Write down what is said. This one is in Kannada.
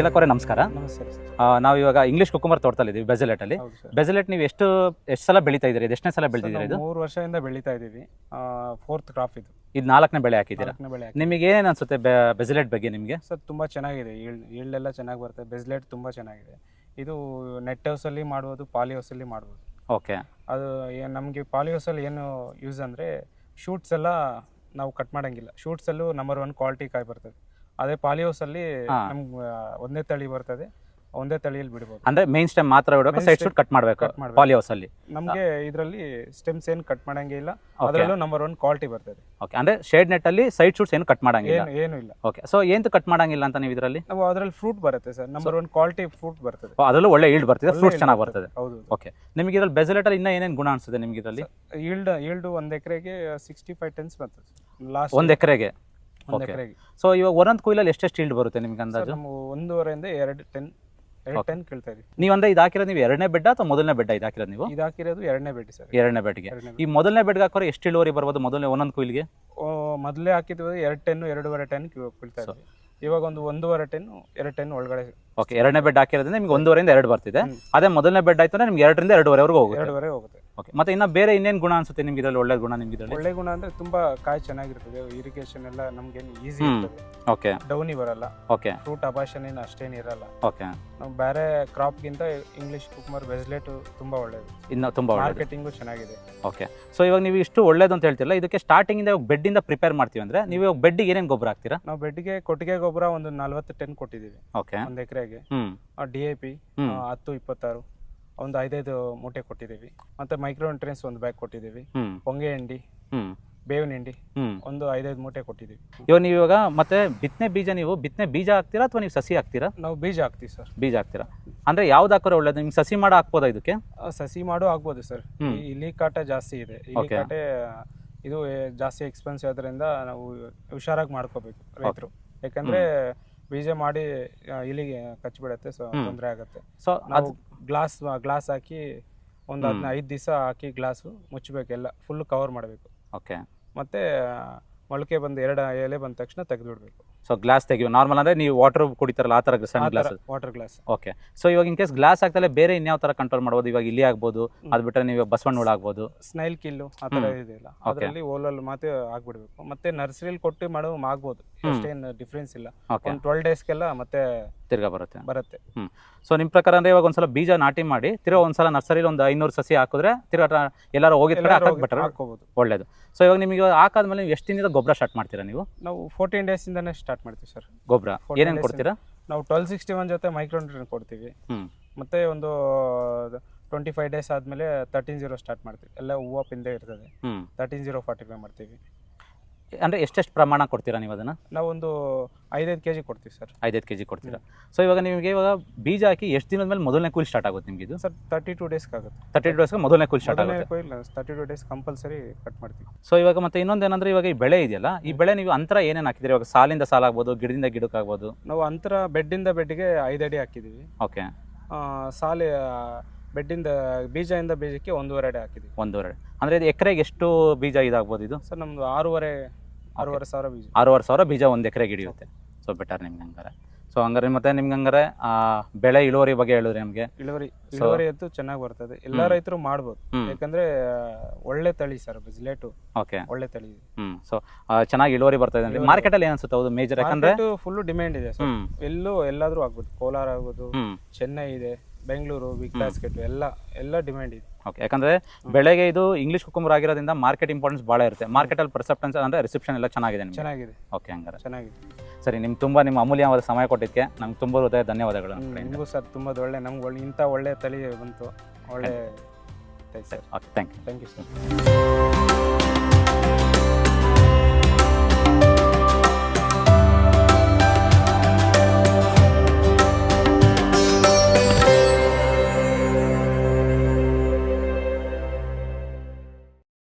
ಚಾಲಕ್ ಅವರೇ ನಮಸ್ಕಾರ. ನಮಸ್ತೆ ಆ, ನಾವು ಇವಾಗ ಇಂಗ್ಲಿಷ್ ಕುಕುಂಬರ್ ತೋರ್ತಾ ಇದೀವಿ ಬೆಜಲೆಟ್ ಅಲ್ಲಿ. ಹೌದು ಸರ್. ಬೆಜಲೆಟ್ ನೀವು ಎಷ್ಟು ಎಷ್ಟು ಸಲ ಬೆಳೀತಾ ಇದ್ದೀರಿ? ಇದು ಎಷ್ಟನೇ ಸಲ ಬೆಳೆದಿದ್ದೀರಿ ಇದು? ಮೂರು ವರ್ಷದಿಂದ ಬೆಳೀತಾ ಇದ್ದೀವಿ. ಫೋರ್ತ್ ಕ್ರಾಪ್ ಇದು. ಇದು ನಾಲ್ಕನೇ ಬೆಳೆ ಹಾಕಿದ್ದೀರಾ? ನಾಲ್ಕನೇ ಬೆಳೆ ನಿಮಗೆ ಏನೇನು ಅನ್ಸುತ್ತೆ ಬೆಜಲೆಟ್ ಬಗ್ಗೆ ನಿಮಗೆ? ಸರ್ ತುಂಬಾ ಚೆನ್ನಾಗಿದೆ. ಈಲ್ಡ್ ಎಲ್ಲ ಚೆನ್ನಾಗಿ ಬರುತ್ತೆ. ಬೆಸ್ಲೆಟ್ ತುಂಬಾ ಚೆನ್ನಾಗಿದೆ. ಇದು ನೆಟ್ ಹೌಸಲ್ಲಿ ಮಾಡ್ಬೋದು ಪಾಲಿ ಹೌಸಲ್ಲಿ ಮಾಡ್ಬೋದು. ಓಕೆ. ಅದು ನಮಗೆ ಪಾಲಿ ಹೌಸಲ್ಲಿ ಏನು ಯೂಸ್ ಅಂದ್ರೆ ಶೂಟ್ಸ್ ಎಲ್ಲ ನಾವು ಕಟ್ ಮಾಡಂಗಿಲ್ಲ. ಶೂಟ್ಸಲ್ಲೂ ನಂಬರ್ ಒನ್ ಕ್ವಾಲಿಟಿ ಕಾಯಿ ಬರ್ತದೆ. ಅದೇ ಪಾಲಿ ಹೌಸ್ ಅಲ್ಲಿ ನಮ್ಗೆ ಒಂದೇ ತಳಿ ಬರ್ತದೆ. ಒಂದೇ ತಳಿಯಲ್ಲಿ ಬಿಡಬಹುದು ಅಂದ್ರೆ ಮೇನ್ ಸ್ಟೆಮ್ ಮಾತ್ರ ಬಿಡಬೇಕು ಸೈಡ್ ಶೂಟ್ ಕಟ್ ಮಾಡಬೇಕು. ಪಾಲಿ ಹೌಸ್ ಅಲ್ಲಿ ನಮಗೆ ಇದರಲ್ಲಿ ಸ್ಟೆಮ್ಸ್ ಏನು ಕಟ್ ಮಾಡಂಗೆ ಇಲ್ಲ. ಅದರಲ್ಲೂ ನಂಬರ್ ಒನ್ ಕ್ವಾಲಿಟಿ ಬರ್ತದೆ. ಓಕೆ ಅಂದ್ರೆ ಶೇಡ್ ನೆಟ್ ಅಲ್ಲಿ ಸೈಡ್ ಶೂಟ್ಸ್ ಏನು ಕಟ್ ಮಾಡಂಗಿಲ್ಲ? ಏನು ಏನು ಇಲ್ಲ. ಓಕೆ ಸೊ ಏನು ಕಟ್ ಮಾಡಂಗಿಲ್ಲ ಅಂತ ನೀವು ಇದರಲ್ಲಿ? ನಾವು ಅದರಲ್ಲಿ ಫ್ರೂಟ್ ಬರುತ್ತೆ sir. Number one quality fruit ಬರ್ತದೆ. ಅದರಲ್ಲೂ ಒಳ್ಳೆ ಈಲ್ಡ್ ಬರ್ತಿದೆ. ಫ್ರೂಟ್ ಚೆನ್ನಾಗಿ ಬರ್ತದೆ. ಹೌದು ಓಕೆ ನಿಮಗೆ ಇದರಲ್ಲಿ ಬೆಜಲೆಟ್ ಅಲ್ಲಿ ಇನ್ನೂ ಏನೇನು ಗುಣ ಅನ್ಸುತ್ತೆ ನಿಮಗೆ ಇದರಲ್ಲಿ? ಈಲ್ಡ್ ಈಲ್ಡ್ ಒಂದ್ ಎಕರೆಗೆ ಸಿಕ್ಸ್ಟಿ ಫೈವ್ ಟೆನ್ಸ್ ಬರ್ತದೆ. ಲಾಸ್ಟ್ ಒಂದು ಎಕರೆಗೆ? ಒಂದ್ okay. ಎಕರೆಗೆ. ಸೊ ಇವಾಗ ಒಂದೊಂದು ಕುಯ್ಲಲ್ಲಿ ಎಷ್ಟೆಷ್ಟು ಈಲ್ಡ್ ಬರುತ್ತೆ ನಿಮ್ಗೆ ಅಂದಾಜು? ನಮ್ಮ ಒಂದೂವರೆಯಿಂದ ಎರಡು ಟೆನ್ ಎರಡು. ಟೆನ್ ಕೇಳ್ತಾ ಇದೀವಿ. ನೀವು ಅಂದ್ರೆ ಇದು ಹಾಕಿರೋದು ನೀವು ಎರಡನೇ ಬೆಡ್ ಅಥವಾ ಮೊದಲನೇ ಬೆಡ್ ಇದು ಹಾಕಿರೋದು ನೀವು? ಇದು ಹಾಕಿರೋದು ಎರಡನೇ ಬೆಡ್ ಸರ್. ಎರಡನೇ ಬೆಡ್ಗೆ. ಎರಡನೇ ಈ ಮೊದಲನೇ ಬೆಡ್ಗೆ ಹಾಕೋರು ಎಷ್ಟು ಇಳುವರಿ ಬರ್ಬೋದು ಮೊದಲನೇ ಒಂದೊಂದು ಕುಯ್ಲಿಗೆ? ಮೊದಲೇ ಹಾಕಿದ್ವಿ ಎರಡು ಟೆನ್ ಎರಡೂವರೆ ಟೆನ್ ಕೀಳ್ತಾ ಇದ್ವಿ. ಇವಾಗ ಒಂದು ಒಂದೂವರೆ ಟೆನ್ ಎರಡು ಟೆನ್ ಒಳಗಡೆ ಓಕೆ ಎರಡನೇ ಬೆಡ್ ಹಾಕಿರೋದ್ರಿಂದ ನಿಮ್ಗೆ ಒಂದೂವರೆಯಿಂದ ಎರಡು ಬರ್ತಿದೆ. ಹ್ಮ್. ಅದೇ ಮೊದಲನೇ ಬೆಡ್ ಆಯ್ತು ಅಂದ್ರೆ ನಿಮ್ಗೆ ಎರಡರಿಂದ ಎರಡೂವರೆವರೆಗೂ ಹೋಗುತ್ತೆ. ಎರಡೂವರೆ ಹೋಗುತ್ತೆ. ಓಕೆ ಮತ್ತೆ ಇನ್ನ ಬೇರೆ ಇನ್ನೇನು ಗುಣ ಅನ್ಸುತ್ತೆ ನಿಮ್ಗೆ ಇದರಲ್ಲಿ? ಒಳ್ಳೆ ಗುಣ ನಿಮ್ಗೆ ಇದರಲ್ಲಿ? ಒಳ್ಳೆ ಗುಣ ಅಂದ್ರೆ ತುಂಬಾ ಕಾಯಿ ಚೆನ್ನಾಗಿರ್ತದೆ ಇರಿಗೇಷನ್ ಎಲ್ಲ ನಮ್ಗೆ ಈಸಿ ಹ್ಮ್. ಇರ್ತದೆ. ಓಕೆ ಡೌನಿ ಬರಲ್ಲ. ಓಕೆ ಫ್ರೂಟ್ ಅಭಾಷಣ ಏನು ಅಷ್ಟೇನು ಇರಲ್ಲ. ಓಕೆ ನಾವು ಬೇರೆ ಕ್ರಾಪ್ಗಿಂತ ಇಂಗ್ಲಿಷ್ ಕುಕ್ಮರ್ ವೆಜ್ಲೇಟು ತುಂಬಾ ಒಳ್ಳೇದು. ಇನ್ನ ತುಂಬಾ ಮಾರ್ಕೆಟಿಂಗ್ ಮಾರ್ಕೆಟಿಂಗು ಚೆನ್ನಾಗಿದೆ. ಓಕೆ ಸೊ ಇವಾಗ ನೀವು ಇಷ್ಟು ಒಳ್ಳೇದು ಅಂತ ಹೇಳ್ತಿರಲ್ಲ ಇದಕ್ಕೆ ಸ್ಟಾರ್ಟಿಂಗ್ ಇಂದ ಬೆಡ್ ಇಂದ ಪ್ರಿಪೇರ್ ಮಾಡ್ತೀವಿ ಅಂದ್ರೆ ನೀವು ಇವಾಗ ಬೆಡ್ಡಿಗೆ ಏನೇನು ಗೊಬ್ಬರ ಹಾಕ್ತೀರಾ? ನಾವು ಬೆಡ್ಗೆ ಕೊಟ್ಟಿಗೆ ಗೊಬ್ಬರ ಒಂದು ನಲ್ವತ್ತು ಟೆನ್ ಕೊಟ್ಟಿದ್ದೀವಿ. ಓಕೆ ಒಂದು ಎಕರೆಗೆ. ಹ್ಮ್. ಡಿ ಎ ಪಿ ಹ್ಮ್. ಹತ್ತು ಇಪ್ಪತ್ತಾರು. ಒಂದು ಐದೈದು ಮೂಟೆ ಕೊಟ್ಟಿದ್ದೀವಿ. ಮತ್ತೆ ಮೈಕ್ರೋ ನ್ಯೂಟ್ರಿಯನ್ಸ್ ಒಂದು ಬ್ಯಾಗ್ ಕೊಟ್ಟಿದ್ದೀವಿ. ಹ್ಮ್. ಹೊಂಗೆ ಹಿಂಡಿ ಹ್ಮ್. ಬೇವಿನ ಹಿಂಡಿ ಹ್ಮ್. ಒಂದು ಐದೈದು ಮೂಟೆ ಕೊಟ್ಟಿದ್ದೀವಿ. ಇವಾಗ ನೀವು ಇವಾಗ ಮತ್ತೆ ಬಿತ್ತನೆ ಬೀಜ ನೀವು ಬಿತ್ತನೆ ಬೀಜ ಹಾಕ್ತೀರಾ ಅಥವಾ ನೀವು ಸಸಿ ಹಾಕ್ತೀರಾ? ನಾವು ಬೀಜ ಹಾಕ್ತೀವಿ ಸರ್. ಬೀಜ ಹಾಕ್ತೀರಾ? ಅಂದ್ರೆ ಯಾವ್ದು ಹಾಕೋರು ಒಳ್ಳೇದು? ನಿಮ್ಗೆ ಸಸಿ ಮಾಡೋ ಹಾಕ್ಬೋದಾ ಇದಕ್ಕೆ? ಸಸಿ ಮಾಡು ಆಗ್ಬೋದು ಸರ್. ಹ್ಮ್. ಇಲಿ ಕಾಟ ಜಾಸ್ತಿ ಇದೆ. ಇಲಿ Okay. ಕಾಟ ಇದು ಜಾಸ್ತಿ ಎಕ್ಸ್ಪೆನ್ಸ್ ಆದ್ರಿಂದ ನಾವು ಹುಷಾರಾಗಿ ಮಾಡ್ಕೋಬೇಕು ರೈತರು. ಯಾಕಂದ್ರೆ ಬೀಜ ಮಾಡಿ ಆ, ಇಲಿಗೆ ಕಚ್ಚಿಬಿಡತ್ತೆ ಸೊ. ತೊಂದರೆ ಆಗುತ್ತೆ. ಸೊ ನಾವು ಗ್ಲಾಸ್ ಗ್ಲಾಸ್ ಹಾಕಿ ಒಂದು ಹದಿನೈದು ಅದನ್ನ ಐದು ದಿವಸ ಹಾಕಿ ಗ್ಲಾಸು ಮುಚ್ಚಬೇಕು ಎಲ್ಲ ಫುಲ್ ಕವರ್ ಮಾಡಬೇಕು. ಓಕೆ. ಮತ್ತೆ ಆ, ಮೊಳಕೆ ಬಂದು ಎರಡು ಎಲೆ ಬಂದ ತಕ್ಷಣ ತೆಗೆದುಬಿಡ್ಬೇಕು. ಸೊ ಗ್ಲಾಸ್ ತೆಗಿಯೋ ನಾರ್ಮಲ್ ಅಂದ್ರೆ ನೀವು ವಾಟರ್ ಕುಡಿತಾರಲ್ಲ ಆ ತರ ಸಣ್ಣ glass water glass okay so ಇವಾಗ ಇನ್ ಕೇಸ್ ಗ್ಲಾಸ್ ಹಾಕ್ತಲೇ ಬೇರೆ ಇನ್ಯಾವ ತರ ಕಂಟ್ರೋಲ್ ಮಾಡ್ಬೋದು? ಇವಾಗ ಇಲ್ಲಿ ಆಗ್ಬೋದು ಅದ್ ಬಿಟ್ಟರೆ ನೀವು ಬಸವಣ್ಣ ಹುಳ ಆಗ್ಬೋದು. ಸ್ನೈಲ್ ಕಿಲ್ಲು ಆ ಥರ ಹ್ಮ್. ಇದೆಯಲ್ಲ ಅದರಲ್ಲಿ ಓಲಲ್ಲಿ ಮಾತ್ರ ಆಗ್ಬಿಡ್ಬೇಕು. ಮತ್ತೆ ನರ್ಸರಿಲಿ ಕೊಟ್ಟು ಮಾಡೋ ಆಗ್ಬೋದು. ಅಷ್ಟೇನು ಡಿಫ್ರೆನ್ಸ್ ಇಲ್ಲ. ಒಂದು ಟ್ವೆಲ್ ಡೇಸ್ಗೆಲ್ಲ ಮತ್ತೆ ತಿರ್ಗಾ ಬರುತ್ತೆ. ಬರುತ್ತೆ. ಸೊ ನಿಮ್ಮ ಪ್ರಕಾರ ಅಂದ್ರೆ ಇವಾಗ ಒಂದ್ಸಲ ಬೀಜ ನಾಟಿ ಮಾಡಿ ತಿರ್ಗಾ ಒಂದ್ಸಲ ನರ್ಸರಿಲಿ ಒಂದು ಐನೂರು ಸಸಿ ಹಾಕಿದ್ರೆ ತಿರ್ಗಾ ಎಲ್ಲಾರು ಹೋಗಿದ ಕಡೆ ಬೆಟರ್ ಹಾಕ್ಕೋಬೋದು. ಒಳ್ಳೇದು. ಸೊ ಇವಾಗ ನಿಮಗೆ ಹಾಕಾದ್ಮೇಲೆ ನೀವು ಎಷ್ಟು ದಿನದ ಗೊಬ್ಬರ ಸ್ಟಾರ್ಟ್ ಮಾಡ್ತೀರಾ ನೀವು? ನಾವು ಫೋರ್ಟೀನ್ ಡೇಸಿಂದನೇ ಸ್ಟಾರ್ಟ್ ಮಾಡ್ತೀವಿ ಸರ್. ಗೊಬ್ಬರ. 14 ಏನೇನು ಕೊಡ್ತೀರಾ? ನಾವು ಟ್ವೆಲ್ ಸಿಕ್ಸ್ಟಿ ಒನ್ ಜೊತೆ ಮೈಕ್ರೋನ್ಯೂಟ್ರಿಯನ್ ಕೊಡ್ತೀವಿ. ಹ್ಮ್. ಮತ್ತೆ ಒಂದು ಟ್ವೆಂಟಿ ಫೈವ್ ಡೇಸ್ ಆದಮೇಲೆ ತರ್ಟೀನ್ ಜೀರೋ ಸ್ಟಾರ್ಟ್ ಮಾಡ್ತೀವಿ. ಎಲ್ಲ ಹೂವು ಪಿಂದೆ ಇರ್ತದೆ. ತರ್ಟೀನ್ ಜೀರೋ ಫಾರ್ಟಿ ಫೈವ್ ಮಾಡ್ತೀವಿ. ಅಂದ್ರೆ ಎಷ್ಟೆಷ್ಟು ಪ್ರಮಾಣ ಕೊಡ್ತೀರಾ ನೀವು ಅದನ್ನ? ನಾವು ಒಂದು ಐದೈದು ಕೆ ಜಿ ಕೊಡ್ತೀವಿ ಸರ್. ಐದೈದು ಕೆ ಜಿ ಕೊಡ್ತೀರಾ? ಸೊ ಇವಾಗ ನಿಮಗೆ ಇವಾಗ ಬೀಜ ಹಾಕಿ ಎಷ್ಟು ದಿನದ ಮೇಲೆ ಮೊದಲನೇ ಕೂಲಿ ಸ್ಟಾರ್ಟ್ ಆಗುತ್ತೆ ನಿಮಗೆ ಇದು? ಸರ್ ತರ್ಟಿ ಟು ಡೇಸ್ಗೆ ಆಗುತ್ತೆ. ತರ್ಟಿ ಡೇಸ್ಗೆ ಮೊದಲನೇ ಕೂಲಿ ಸ್ಟಾರ್ಟ್ ಆಗುತ್ತೆ. Thirty two days compulsory cut ಮಾಡ್ತೀವಿ. ಸೊ ಇವಾಗ ಮತ್ತೆ ಇನ್ನೊಂದು ಏನಂದ್ರೆ ಇವಾಗ ಈ ಬೆಳೆ ಇದೆಯಲ್ಲ ಈ ಬೆಳೆ ನೀವು ಅಂತರ ಏನೇನು ಹಾಕಿದ್ರೆ ಇವಾಗ ಸಾಲಿಂದ ಸಾಲ ಆಗ್ಬೋದು ಗಿಡದಿಂದ ಗಿಡಕ್ಕೆ ಆಗ್ಬೋದು? ನಾವು ಅಂತರ ಬೆಡ್ಡಿಂದ ಬೆಡ್ಗೆ ಐದು ಅಡಿ ಹಾಕಿದ್ದೀವಿ. ಓಕೆ ಸಾಲೆ ಬೆಡ್ಡಿಂದ ಬೀಜದಿಂದ ಬೀಜಕ್ಕೆ ಒಂದೂವರೆ ಅಡಿ ಹಾಕಿದ್ದೀವಿ. ಒಂದೂವರೆ ಅಂದ್ರೆ ಇದು ಎಕರೆಗೆ ಎಷ್ಟು ಬೀಜ ಇದಾಗ್ಬೋದು ಇದು? ಸರ್ ನಮ್ಮದು ಆರೂವರೆ ಆರೂವರೆ ಸಾವಿರ ಬೀಜ. ಆರೂವರೆ ಸಾವಿರ ಬೀಜ ಒಂದು ಎಕರೆಗೆ ಹಿಡಿಯುತ್ತೆ. ಸೊ ಬೆಟರ್ ನಿಮ್ಗೆ ಹಂಗಾರೆ. ಸೊ ಹಂಗಾರೆ ಮತ್ತೆ ನಿಮ್ಗೆ ಹಂಗಾರೆ ಆ, ಬೆಳೆ ಇಳುವರಿ ಬಗ್ಗೆ ಹೇಳಿದ್ರೆ ನಮಗೆ? ಇಳುವರಿ ಇಳುವರಿ ಅಂತೂ ಚೆನ್ನಾಗಿ ಬರ್ತದೆ. ಎಲ್ಲ. ರೈತರು ಮಾಡ್ಬೋದು. ಯಾಕಂದ್ರೆ ಒಳ್ಳೆ ತಳಿ ಸರ್ ಬಿಸ್ಲೇಟು. ಓಕೆ ಒಳ್ಳೆ ತಳಿ ಹ್ಮ್. ಸೊ ಚೆನ್ನಾಗಿ ಇಳುವರಿ ಬರ್ತಾ ಇದೆ ಮಾರ್ಕೆಟ್ ಮಾರ್ಕೆಟಲ್ಲಿ ಏನು ಅನ್ಸುತ್ತೆ? ಹೌದು ಮೇಜರ್ ಯಾಕಂದ್ರೆ? ಫುಲ್ ಡಿಮ್ಯಾಂಡ್ ಇದೆ ಎಲ್ಲೂ ಎಲ್ಲಾದ್ರೂ ಆಗ್ಬೋದು. ಕೋಲಾರ ಆಗ್ಬೋದು ಚೆನ್ನೈ ಇದೆ. ಬೆಂಗಳೂರು ಬಿಗ್ ಬಾಸ್ಕೆಟ್ ಎಲ್ಲ ಎಲ್ಲ ಡಿಮ್ಯಾಂಡ್ ಇದೆ. ಓಕೆ ಯಾಕಂದ್ರೆ ಬೆಳಗ್ಗೆ ಇದು ಇಂಗ್ಲಿಷ್ ಕುಕುಂಬರ್ ಆಗಿರೋದ್ರಿಂದ ಮಾರ್ಕೆಟ್ ಇಂಪಾರ್ಟೆನ್ಸ್ ಭಾಳ ಇರುತ್ತೆ. ಮಾರ್ಕೆಟಲ್ಲಿ ಪರ್ಸೆಪ್ಟೆನ್ಸ್ ಅಂದ್ರೆ ರಿಸೆಪ್ಷನ್ ಎಲ್ಲ ಚೆನ್ನಾಗಿದೆ ನಿಮಗೆ. ಚೆನ್ನಾಗಿದೆ. ಓಕೆ ಹಂಗಾರೆ. ಚೆನ್ನಾಗಿದೆ. ಸರಿ ನಿಮ್ಗೆ ತುಂಬ ನಿಮ್ಮ ಅಮೂಲ್ಯವಾದ ಸಮಯ ಕೊಟ್ಟಿದ್ದಕ್ಕೆ ನಮ್ಗೆ ತುಂಬ ಹೃದಯ ಧನ್ಯವಾದಗಳು ನಿಮಗೂ ಸರ್ ತುಂಬ ಒಳ್ಳೆ ನಮ್ಗೆ ಒಳ್ಳೆ ಇಂಥ ಒಳ್ಳೆ ತಳಿ ಬಂತು. ಒಳ್ಳೆ sir. Okay thank you thank you sir